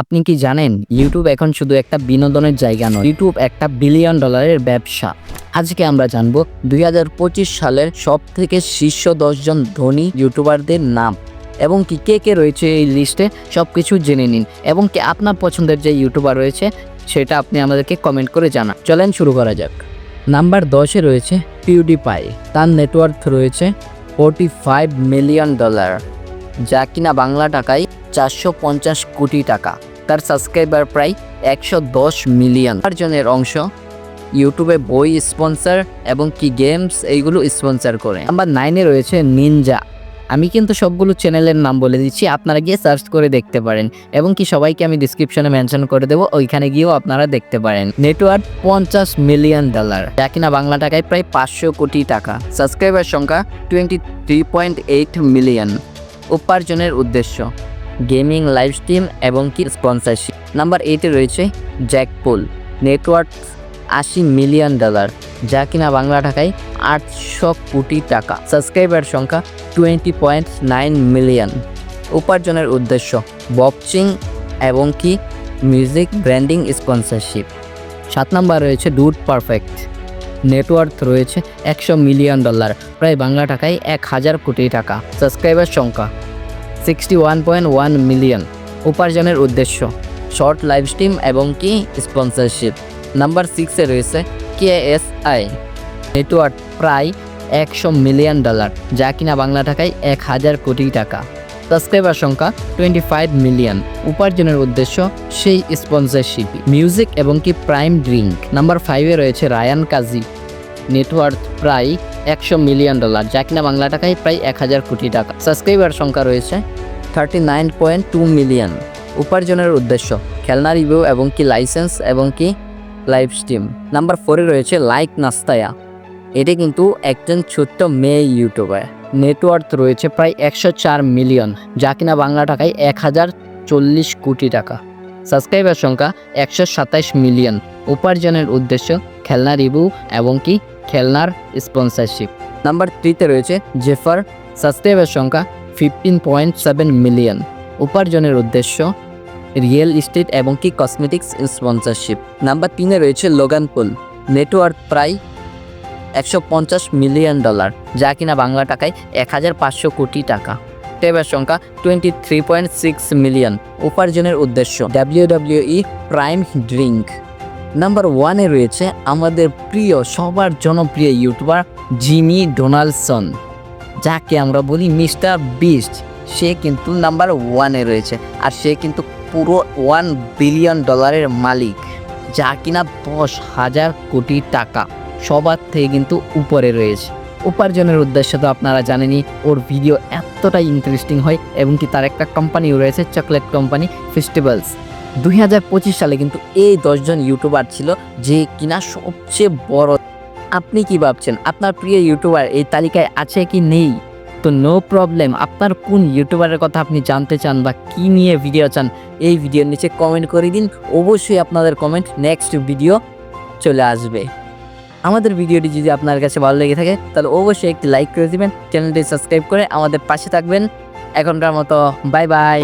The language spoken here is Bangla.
আপনি কি জানেন ইউটিউব এখন শুধু একটা বিনোদনের জায়গা নয় ইউটিউব একটা বিলিয়ন ডলারের ব্যবসা। আজকে আমরা জানব দুই হাজার পঁচিশ সালের সব থেকে শীর্ষ দশজন ধনী ইউটিউবারদের নাম এবং কি, কে কে রয়েছে এই লিস্টে সব কিছু জেনে নিন এবং কি আপনার পছন্দের যে ইউটিউবার রয়েছে, সেটা আপনি আমাদেরকে কমেন্ট করে জানান। চলেন শুরু করা যাক। নাম্বার দশে রয়েছে পিউডিপাই তার নেটওয়ার্ক রয়েছে ফোর্টি ফাইভ মিলিয়ন ডলার যা কিনা বাংলা টাকায় চারশো পঞ্চাশ কোটি টাকা। তার সাবস্ক্রাইবার প্রায় একশো দশ মিলিয়ন জনের অংশ ইউটিউবে বই স্পন্সর এবং কি গেমস এইগুলো স্পন্সর করে। নাম্বার নাইনে রয়েছে নিনজা আমি কিন্তু সবগুলো চ্যানেলের নাম বলে দিচ্ছি, আপনারা গিয়ে সার্চ করে দেখতে পারেন। এবং কি সবাইকে আমি ডিসক্রিপশনে মেনশন করে দেবো, ওইখানে গিয়েও আপনারা দেখতে পারেন। নেটওয়ার্ক পঞ্চাশ মিলিয়ন ডলার যা কিনা বাংলা টাকায় প্রায় পাঁচশো কোটি টাকা। সাবস্ক্রাইবার সংখ্যা twenty three point eight million উপার্জনের উদ্দেশ্য। গেমিং, লাইভ স্ট্রিম এবং কি স্পন্সরশিপ। নাম্বার এইটে রয়েছে জ্যাকপোল নেটওয়ার্ক আশি মিলিয়ন ডলার, যা কিনা বাংলা টাকায় আটশো কোটি টাকা। সাবস্ক্রাইবার সংখ্যা টোয়েন্টি পয়েন্ট নাইন মিলিয়ন উপার্জনের উদ্দেশ্য বক্সিং এবং কি মিউজিক ব্র্যান্ডিং স্পন্সরশিপ সাত নাম্বার রয়েছে ডুড পারফেক্ট নেটওয়ার্ক রয়েছে একশো মিলিয়ন ডলার প্রায় বাংলা টাকায় এক হাজার কোটি টাকা। সাবস্ক্রাইবার সংখ্যা sixty one point one million উপার্জনের উদ্দেশ্য শর্ট লাইভ স্ট্রিম এবং কি স্পন্সরশিপ নাম্বার সিক্সে রয়েছে কেএসআই নেটওয়ার্ক প্রায় একশো মিলিয়ন ডলার যা কিনা বাংলা টাকায় এক হাজার কোটি টাকা। সাবস্ক্রাইবার সংখ্যা টোয়েন্টি ফাইভ মিলিয়ন উপার্জনের উদ্দেশ্য, সেই স্পন্সরশিপ মিউজিক এবং কি প্রাইম ড্রিঙ্ক নাম্বার ফাইভে রয়েছে রায়ান কাজী। নেটওয়ার্ক প্রায় একশো মিলিয়ন ডলার যা কিনা বাংলা টাকায় প্রায় এক হাজার কোটি টাকা। সাবস্ক্রাইবার সংখ্যা রয়েছে thirty nine point two million উপার্জনের উদ্দেশ্য, খেলনা রিভিউ এবং কি লাইসেন্স এবং কি লাইভ স্ট্রিম নাম্বার ফোরে রয়েছে লাইক নাস্তায়া। এটি কিন্তু একজন ছোট্ট মেয়ে ইউটিউবার। নেটওয়ার্ক রয়েছে প্রায় একশো চার মিলিয়ন, যা কিনা বাংলা টাকায় এক হাজার চল্লিশ কোটি টাকা। সাবস্ক্রাইবার সংখ্যা একশো সাতাইশ মিলিয়ন। উপার্জনের উদ্দেশ্য খেলনা রিভিউ এবং কি খেলনার স্পন্সরশিপ। নাম্বার থ্রিতে রয়েছে জেফার। সাবস্ক্রাইবার সংখ্যা ফিফটিন পয়েন্ট সেভেন মিলিয়ন। উপার্জনের উদ্দেশ্য রিয়েল ইস্টেট এবং কি কসমেটিক্স স্পন্সরশিপ। নাম্বার তিনে রয়েছে লোগান পুল। নেটওয়ার্ক প্রায় একশো পঞ্চাশ মিলিয়ন ডলার, যা কিনা বাংলা টাকায় এক হাজার পাঁচশো কোটি টাকা। টেবের সংখ্যা twenty three point six million. উপার্জনের উদ্দেশ্য ডাব্লিউডাব্লিউই প্রাইম ড্রিঙ্ক নাম্বার ওয়ানে রয়েছে আমাদের প্রিয়, সবার জনপ্রিয় ইউটিউবার জিমি ডোনাল্ডসন যাকে আমরা বলি মিস্টার বিস্ট। সে কিন্তু নাম্বার ওয়ানে রয়েছে, আর সে কিন্তু পুরো ওয়ান বিলিয়ন ডলারের মালিক, যা কিনা দশ হাজার কোটি টাকা। সবার থেকে কিন্তু উপরে রয়েছে। উপার্জনের উদ্দেশ্য তো আপনারা জানেনই, ওর ভিডিও এতটাই ইন্টারেস্টিং হয় এবং কি তার একটা কোম্পানিও রয়েছে চকলেট কোম্পানি ফেস্টিভ্যালস দুই হাজার পঁচিশ সালে কিন্তু এই দশজন ইউটিউবার ছিল যে কিনা সবচেয়ে বড়। আপনি কি ভাবছেন, আপনার প্রিয় ইউটিউবার এই তালিকায় আছে কি নেই? তো নো প্রবলেম আপনার কোন ইউটিউবারের কথা আপনি জানতে চান বা কি নিয়ে ভিডিও চান, এই ভিডিওর নিচে কমেন্ট করে দিন। অবশ্যই আপনাদের কমেন্ট নেক্সট ভিডিও চলে আসবে। আমাদের ভিডিওটি যদি আপনার কাছে ভালো লেগে থাকে, তাহলে অবশ্যই একটি লাইক করে দিবেন চ্যানেলটি সাবস্ক্রাইব করে আমাদের পাশে থাকবেন। এখনকার মতো বাই বাই